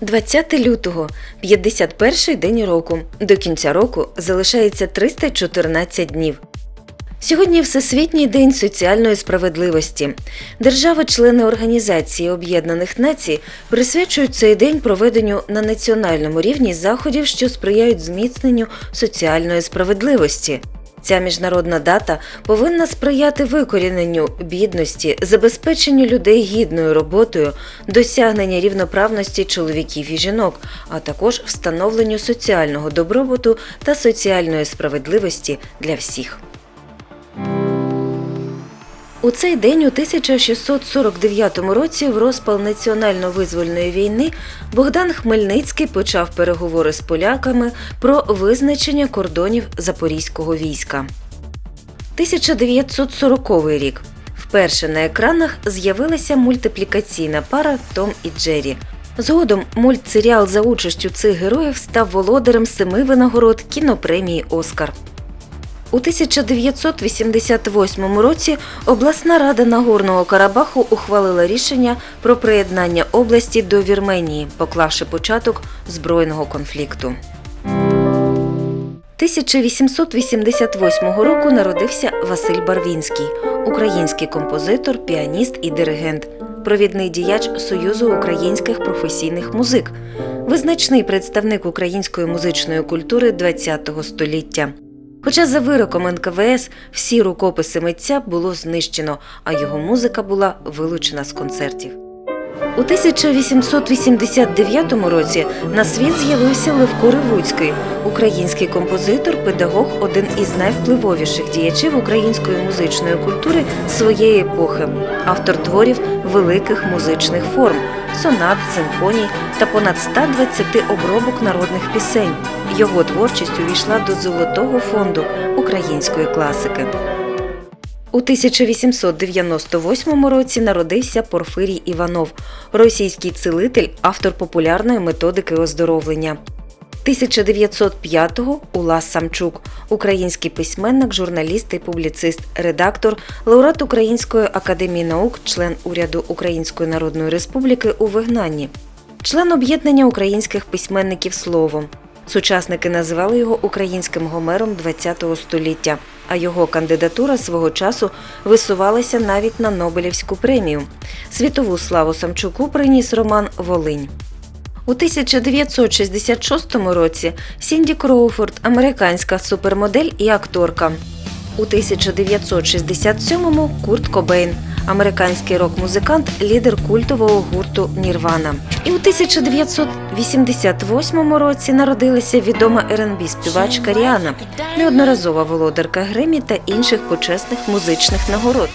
20 лютого, 51-й день року. До кінця року залишається 314 днів. Сьогодні Всесвітній день соціальної справедливості. Держави-члени Організації Об'єднаних Націй присвячують цей день проведенню на національному рівні заходів, що сприяють зміцненню соціальної справедливості. Ця міжнародна дата повинна сприяти викоріненню бідності, забезпеченню людей гідною роботою, досягненню рівноправності чоловіків і жінок, а також встановленню соціального добробуту та соціальної справедливості для всіх. У цей день, у 1649 році, в розпал національно-визвольної війни, Богдан Хмельницький почав переговори з поляками про визначення кордонів запорізького війська. 1940 рік. Вперше на екранах з'явилася мультиплікаційна пара Том і Джері. Згодом мультсеріал за участю цих героїв став володарем семи винагород кінопремії Оскар. У 1988 році обласна рада Нагорного Карабаху ухвалила рішення про приєднання області до Вірменії, поклавши початок збройного конфлікту. 1888 року народився Василь Барвінський, український композитор, піаніст і диригент, провідний діяч Союзу українських професійних музик, визначний представник української музичної культури ХХ століття. Хоча за вироком НКВС всі рукописи митця було знищено, а його музика була вилучена з концертів. У 1889 році на світ з'явився Левко Ревуцький, український композитор, педагог, один із найвпливовіших діячів української музичної культури своєї епохи, автор творів великих музичних форм, сонат, симфоній та понад 120 обробок народних пісень. Його творчість увійшла до золотого фонду української класики. У 1898 році народився Порфирій Іванов, російський цілитель, автор популярної методики оздоровлення. 1905-го Улас Самчук, український письменник, журналіст і публіцист, редактор, лауреат Української академії наук, член уряду Української Народної Республіки у вигнанні, член об'єднання українських письменників словом. Сучасники називали його українським гомером ХХ століття, а його кандидатура свого часу висувалася навіть на Нобелівську премію. Світову славу Самчуку приніс роман Волинь. У 1966 році Сінді Кроуфорд, американська супермодель і акторка. У 1967-му Курт Кобейн, американський рок-музикант, лідер культового гурту Нірвана. І у 1988 році народилася відома R&B співачка Ріана, неодноразова володарка Гремі та інших почесних музичних нагород.